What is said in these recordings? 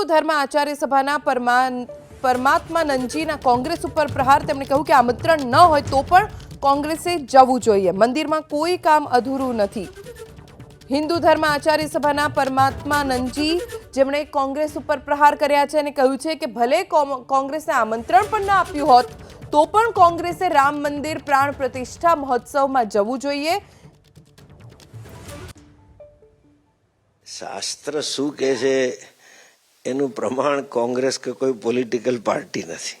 હિન્દુ ધર્મ આચાર્ય સભાના પરમાન પરમાત્માનંદજીના કોંગ્રેસ ઉપર પ્રહાર. તેમણે કહ્યું કે આમંત્રણ ન હોય તો પણ કોંગ્રેસે જવું જોઈએ. મંદિરમાં કોઈ કામ અધૂરું નથી. હિન્દુ ધર્મ આચાર્ય સભાના પરમાત્માનંદજી જેમણે કોંગ્રેસ ઉપર પ્રહાર કર્યા છે અને કહ્યું છે કે ભલે કોંગ્રેસને આમંત્રણ પણ ન આપ્યું હોત, તો પણ કોંગ્રેસે રામ મંદિર પ્રાણ પ્રતિષ્ઠા મહોત્સવમાં જવું જોઈએ. શાસ્ત્ર શું કહે છે? એનું પ્રમાણ કોંગ્રેસ કે કોઈ પોલિટિકલ પાર્ટી નથી.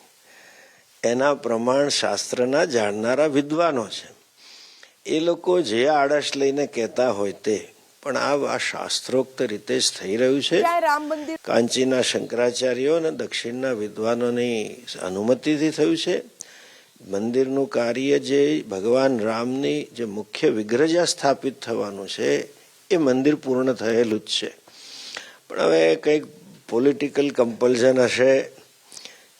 એના પ્રમાણ શાસ્ત્રના જાણનારા વિદ્વાનો છે. એ લોકો જે આળસ લઈને કહેતા હોય તે પણ આ શાસ્ત્રોક્ત રીતે જ થઈ રહ્યું છે. કાંચીના શંકરાચાર્યો અને દક્ષિણના વિદ્વાનોની અનુમતિથી થયું છે. મંદિરનું કાર્ય જે ભગવાન રામની જે મુખ્ય વિગ્રહ સ્થાપિત થવાનું છે એ મંદિર પૂર્ણ થયેલું જ છે. પણ હવે કંઈક પોલિટિકલ કમ્પલ્શન હશે.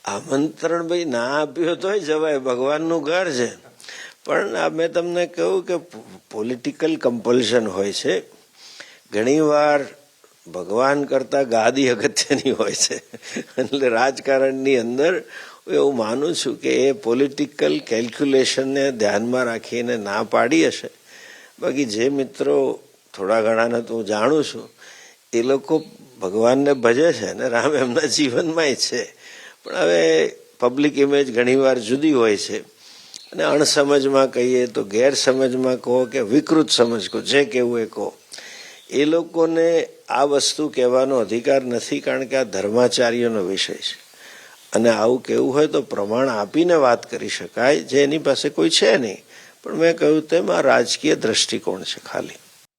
આમંત્રણ ભાઈ ના આપ્યું તોય જવાય, ભગવાનનું ઘર છે. પણ આ મેં તમને કહ્યું કે પોલિટિકલ કમ્પલ્શન હોય છે. ઘણીવાર ભગવાન કરતાં ગાદી અગત્યની હોય છે. એટલે રાજકારણની અંદર એવું માનું છું કે એ પોલિટિકલ કેલ્ક્યુલેશનને ધ્યાનમાં રાખીને ના પાડી હશે. બાકી જે મિત્રો થોડા ઘણાને તો હું જાણું છું, એ લોકો ભગવાનને ભજે છે ને, રામ એમના જીવનમાંય છે. પણ હવે પબ્લિક ઇમેજ ઘણીવાર જુદી હોય છે. અને અણસમજમાં કહીએ તો ગેરસમજમાં કહો કે વિકૃત સમજ કહો, જે કહેવું એ કહો. એ લોકોને આ વસ્તુ કહેવાનો અધિકાર નથી કારણ કે આ ધર્માચાર્યનો વિષય છે. અને આવું કહેવું હોય તો પ્રમાણ આપીને વાત કરી શકાય, જે એની પાસે કોઈ છે નહીં. પણ મેં કહ્યું તેમ આ રાજકીય દ્રષ્ટિકોણ છે ખાલી.